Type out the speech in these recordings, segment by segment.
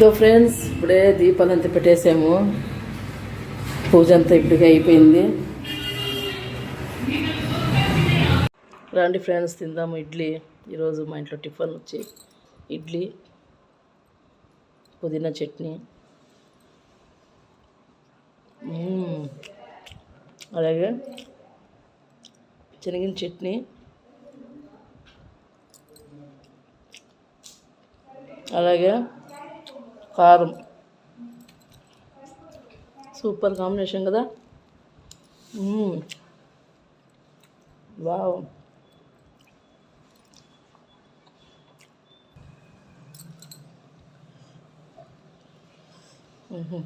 దో friends ఇప్పుడే దీపాలు అంతా పెట్టేసాము. పూజ అంతా ఇప్పటికే అయిపోయింది. రండి ఫ్రెండ్స్ తిందాము ఇడ్లీ. ఈరోజు మా ఇంట్లో టిఫిన్ వచ్చి ఇడ్లీ పుదీనా చట్నీ. అలాగే శనగిన చట్నీ. అలాగే కారం సూపర్ కాంబినేషన్ కదా మ్మ్. వావ్ మ్మ్.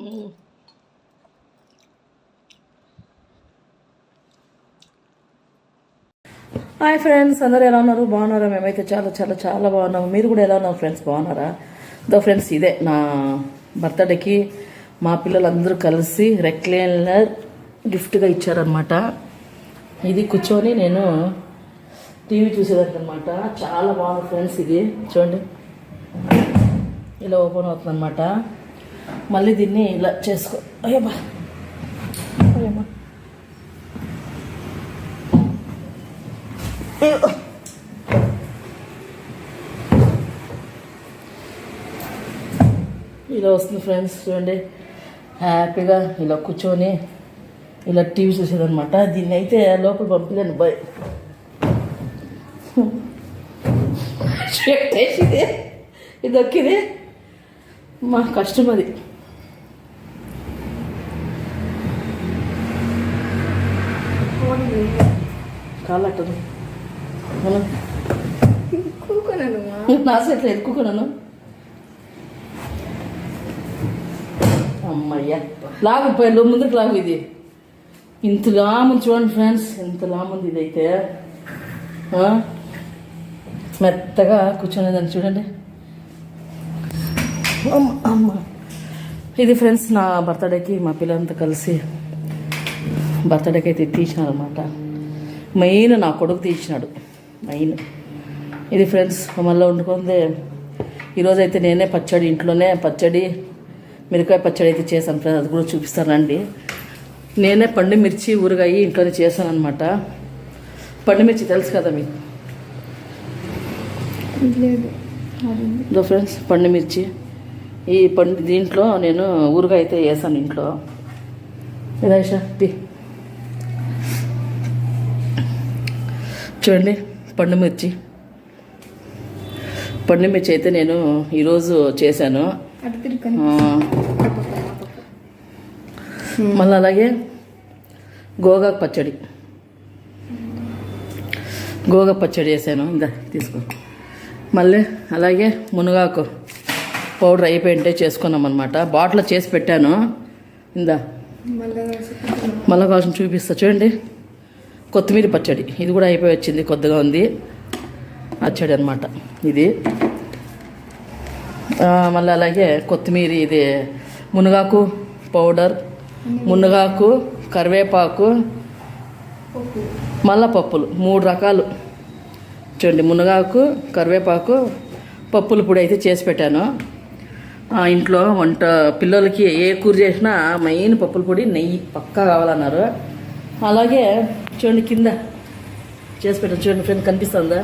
హాయ్ ఫ్రెండ్స్ అందరూ ఎలా ఉన్నారు? బాగున్నారా? మేమైతే చాలా చాలా చాలా బాగున్నాము. మీరు కూడా ఎలా ఉన్నారు ఫ్రెండ్స్? బాగున్నారా? దో ఫ్రెండ్స్ ఇదే నా బర్త్డేకి మా పిల్లలందరూ కలిసి రెక్లైనర్ గిఫ్ట్గా ఇచ్చారనమాట ఇది కూర్చొని నేను టీవీ చూసేదానికి అనమాట చాలా బాగుంది ఫ్రెండ్స్ ఇది. చూడండి. ఇలా ఓపెన్ అవుతుంది అనమాట మళ్ళీ దీన్ని ఇలా చేసుకో. అయ్యబ్బా. అయ్యమ్మా. ఇలా వస్తుంది ఫ్రెండ్స్ చూడండి. హ్యాపీగా ఇలా కూర్చొని ఇలా టీవీ చూసేదనమాట దీన్ని అయితే లోపల పంపించండి బాయ్. ఇది ఒక్కిది మా కష్టం అది. కాలట్టదు మనం నా సెట్లో ఎత్తుకున్నాను అమ్మయ్య. లాగు పోయి ముందుకు లాగు ఇది. ఇంత లాముంది చూడండి ఫ్రెండ్స్ ఎంత లాముంది ఇది అయితే ఆ? మెత్తగా కూర్చొనేదాన్ని చూడండి. అమ్మ అమ్మ. ఇది ఫ్రెండ్స్ నా బర్త్డేకి మా పిల్లలంతా కలిసి బర్త్డేకి అయితే తీసినారు అనమాట మెయిన్ నా కొడుకు తీసినాడు మెయిన్. ఇది ఫ్రెండ్స్ మళ్ళీ వండుకుంది. ఈరోజు అయితే నేనే పచ్చడి ఇంట్లోనే పచ్చడి మిరకాయ పచ్చడి అయితే చేశాను ఫ్రెండ్స్ అది కూడా చూపిస్తానండి. నేనే పండు మిర్చి ఊరగాయ ఇంట్లోనే చేశాను అనమాట పండు మిర్చి తెలుసు కదా మీకు? ఇదో ఫ్రెండ్స్ పండు మిర్చి. ఈ పండు దీంట్లో నేను ఊరగాయ అయితే వేసాను ఇంట్లో. పి. చూడండి పండు మిర్చి. పండు మిర్చి అయితే నేను ఈరోజు చేశాను. మళ్ళీ అలాగే గోగాకు పచ్చడి. గోగా పచ్చడి చేశాను. ఇందా తీసుకో. మళ్ళీ అలాగే మునగాకు పౌడర్ అయిపోయింటే చేసుకున్నాం అనమాట బాటిల్ చేసి పెట్టాను. ఇందా. మళ్ళీ కావాల్సిన చూపిస్తా. చూడండి. కొత్తిమీర పచ్చడి. ఇది కూడా అయిపోయి వచ్చింది కొద్దిగా ఉంది. పచ్చడి అనమాట ఇది. మళ్ళీ అలాగే కొత్తిమీర ఇది మునగాకు పౌడర్ మునగాకు కరివేపాకు మళ్ళా పప్పులు మూడు రకాలు. చూడండి మునగాకు కరివేపాకు పప్పులు పొడి అయితే చేసి పెట్టాను. ఇంట్లో వంట పిల్లలకి ఏ కూర చేసినా మెయిన్ పప్పుల పొడి నెయ్యి పక్కా కావాలన్నారు. అలాగే చూడండి కింద. చేసి పెట్టాను చూడండి ఫ్రెండ్ కనిపిస్తుందా?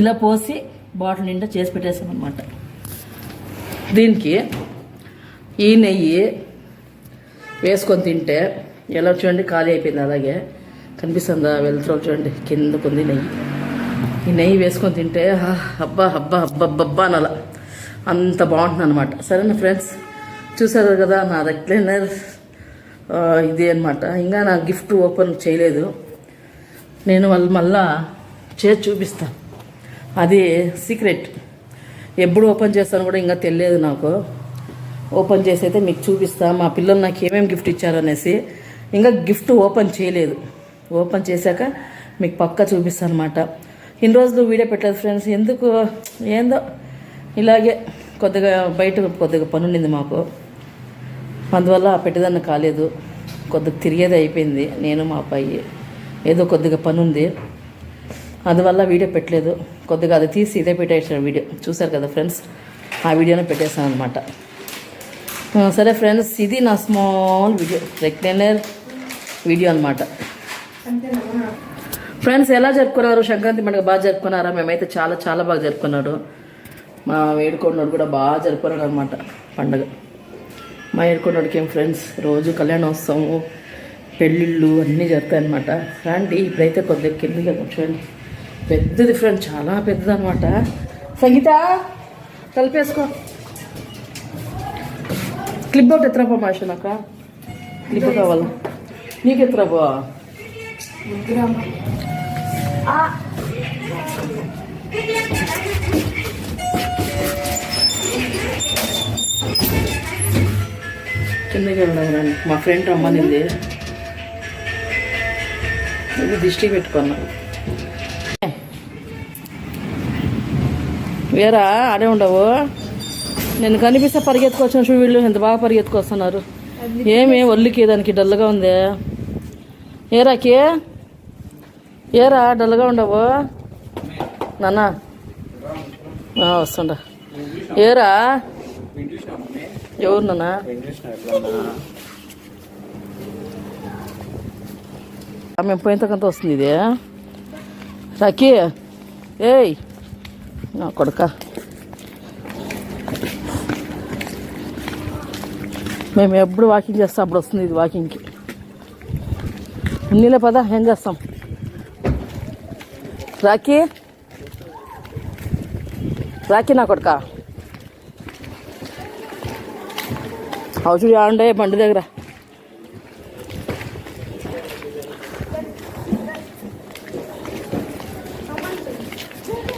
ఇలా పోసి బాటిల్ నిండా చేసి పెట్టేసామన్నమాట దీనికి ఈ నెయ్యి వేసుకొని తింటే ఎలా చూడండి ఖాళీ అయిపోయింది అలాగే. కనిపిస్తుందా వెళ్తురు చూడండి కిందకు ఉంది నెయ్యి. ఈ నెయ్యి వేసుకొని తింటే అబ్బా అబ్బా అబ్బబ్బబ్బా అబ్బా అంత బాగుంటుంది అనమాట సరేనా ఫ్రెండ్స్? చూసారు కదా నా రెక్లైనర్ ఇది అనమాట ఇంకా నా గిఫ్ట్ ఓపెన్ చేయలేదు. నేను వాళ్ళు మళ్ళా చేసి చూపిస్తాను అది సీక్రెట్. ఎప్పుడు ఓపెన్ చేస్తాను కూడా ఇంకా తెలియదు నాకు. ఓపెన్ చేసి అయితే మీకు చూపిస్తాను మా పిల్లలు నాకు ఏమేమి గిఫ్ట్ ఇచ్చారనేసి ఇంకా గిఫ్ట్ ఓపెన్ చేయలేదు. ఓపెన్ చేశాక మీకు పక్కా చూపిస్తాను అనమాట ఇన్ని రోజులు వీడియో పెట్టలేదు ఫ్రెండ్స్. ఎందుకు? ఏందో? ఇలాగే కొద్దిగా బయట కొద్దిగా పనుండింది మాకు. అందువల్ల ఆ పెట్టేదాన్ని కాలేదు. కొద్దిగా తిరిగేది అయిపోయింది. నేను మా అబ్బాయి ఏదో కొద్దిగా పని ఉంది అందువల్ల వీడియో పెట్టలేదు. కొద్దిగా అది తీసి ఇదే పెట్టేసాను వీడియో. చూశారు కదా ఫ్రెండ్స్? ఆ వీడియోనే పెట్టేశాను అనమాట సరే ఫ్రెండ్స్ ఇది నా స్మాల్ వీడియో రెక్టైనర్ వీడియో అనమాట ఫ్రెండ్స్ ఎలా జరుపుకున్నారు? సంక్రాంతి పండుగ బాగా జరుపుకున్నారా? మేమైతే చాలా చాలా బాగా జరుపుకున్నాడు. మా వేడుకోడినోడు కూడా బాగా జరుపుకున్నాడు అనమాట పండుగ. మా ఏడుకొండోడికి ఏం ఫ్రెండ్స్ రోజు కళ్యాణోత్సవము పెళ్ళిళ్ళు అన్నీ జరుగుతాయి అనమాట రండి ఇప్పుడైతే కొద్దిగా కిందిగా కూర్చోండి. పెద్దది ఫ్రెండ్ చాలా పెద్దది అనమాట సంగీత కలిపేసుకో క్లిప్ అవుట్ ఎత్తరా మాష నాక క్లిప్ కావాలా? నీకు ఎత్తరా బా కిందకి వెళ్ళడం మా ఫ్రెండ్ రమ్మనింది. ఇది దిష్టి పెట్టుకున్నాను వేరా ఆడే ఉండవు. నేను కనిపిస్తే పరిగెత్తుకొచ్చిన చూ వీళ్ళు ఎంత బాగా పరిగెత్తుకొస్తున్నారు. ఏమి ఒళ్ళుకి దానికి డల్గా ఉంది. ఏరాకి ఏరా డల్గా ఉండవు. నాన్న. వస్తుండ. ఏరా? ఎవరు నాన్న మేము పోయినంతకంత వస్తుంది ఇదే? రాకి ఏయ్! నా కొడక. మేము ఎప్పుడు వాకింగ్ చేస్తాం అప్పుడు వస్తుంది ఇది వాకింగ్కి. నీళ్ళ పద ఏం చేస్తాం? రాఖీ? రాఖీ నా కొడుకా. అవుచుడు ఆండే బండి దగ్గర.